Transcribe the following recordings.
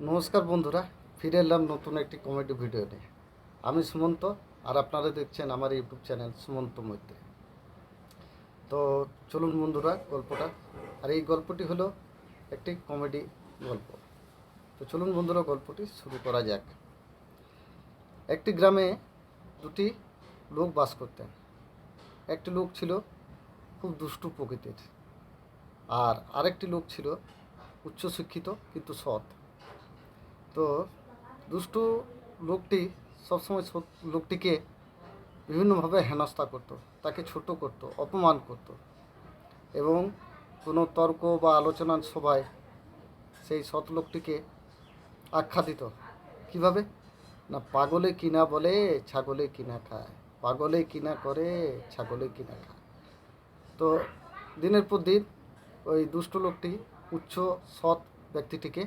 নমস্কার বন্ধুরা, ফিরে এলাম নতুন একটি কমেডি ভিডিও নিয়ে। আমি সুমন্ত, আর আপনারা দেখছেন আমার ইউটিউব চ্যানেল সুমন্ত মৈত্রী। তো চলুন বন্ধুরা, গল্পটা। আর এই গল্পটি হলো একটি কমেডি গল্প। তো চলুন বন্ধুরা, গল্পটি শুরু করা যাক। একটি গ্রামে দুটি লোক বাস করতেন। একটি লোক ছিল খুব দুষ্টু প্রকৃতির, আর আরেকটি লোক ছিল উচ্চশিক্ষিত কিন্তু সৎ। তো দুষ্টু লোকটি সবসময় লোকটিকে বিভিন্নভাবে হেনস্থা করত, তাকে ছোট করত, অপমান করত এবং কোনো তর্ক বা আলোচনার সভায় সেই সৎ লোকটিকে আখ্যা দিত। কীভাবে? না, পাগলে কিনা বলে, ছাগলে কিনা খায়। পাগলে কিনা করে, ছাগলে কিনা খায়। তো দিনের পর দিন ওই দুষ্ট লোকটি উচ্চ সৎ ব্যক্তিটিকে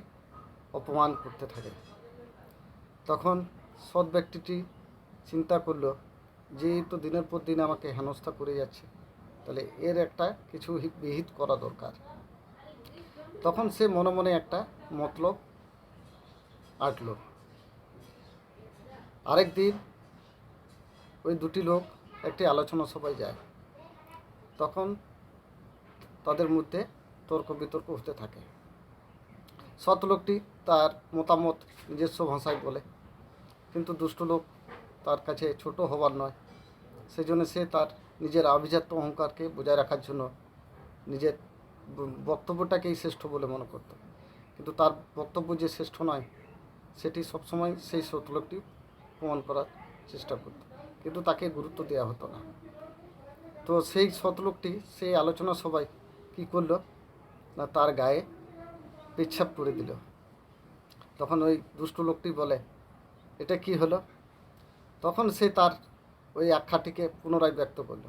অপমান করতে থাকে তখন সৎ ব্যক্তিটি চিন্তা করল যে তো দিনের পর দিন আমাকে হেনস্থা করে যাচ্ছে, তাহলে এর একটা কিছু বিহিত করা দরকার। তখন সে মনে মনে একটা মতলব আঁটলো। আরেক দিন ওই দুটি লোক একটি আলোচনা সভায় যায়। তখন তাদের মধ্যে তর্ক বিতর্ক হতে থাকে। সৎ লোকটি তার মতামত নিজস্ব ভাষায় বলে। কিন্তু দুষ্ট লোক তার কাছে ছোট হবার নয়। সেজন্য সে তার নিজের আভিজাত্য অহংকারকে বজায় রাখার জন্য নিজের বক্তব্যটাকেই শ্রেষ্ঠ বলে মনে করত। কিন্তু তার বক্তব্য যে শ্রেষ্ঠ নয়, সেটি সবসময় সেই সৎ লোকটি প্রমাণ করার চেষ্টা করত। কিন্তু তাকে গুরুত্ব দেওয়া হতো না। তো সেই সৎ লোকটি সেই আলোচনা সবাই কী করল? না তার গায়ে পেচ্ছাপ করে দিল। তখন ওই দুষ্ট লোকটি বলে, এটা কি হলো? তখন সে তার ওই আখ্যাটিকে পুনরায় ব্যক্ত করল।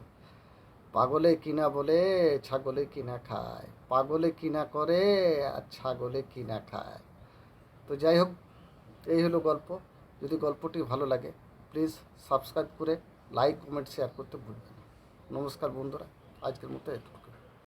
পাগলে কিনা বলে, ছাগলে কিনা খায়, পাগলে কিনা করে আর ছাগলে কিনা খায়। তো যাই হোক, এই হলো গল্প। যদি গল্পটি ভালো লাগে প্লিজ সাবস্ক্রাইব করে লাইক কমেন্ট শেয়ার করতে ভুলবেন না। নমস্কার বন্ধুরা, আজকের মতো এটুকু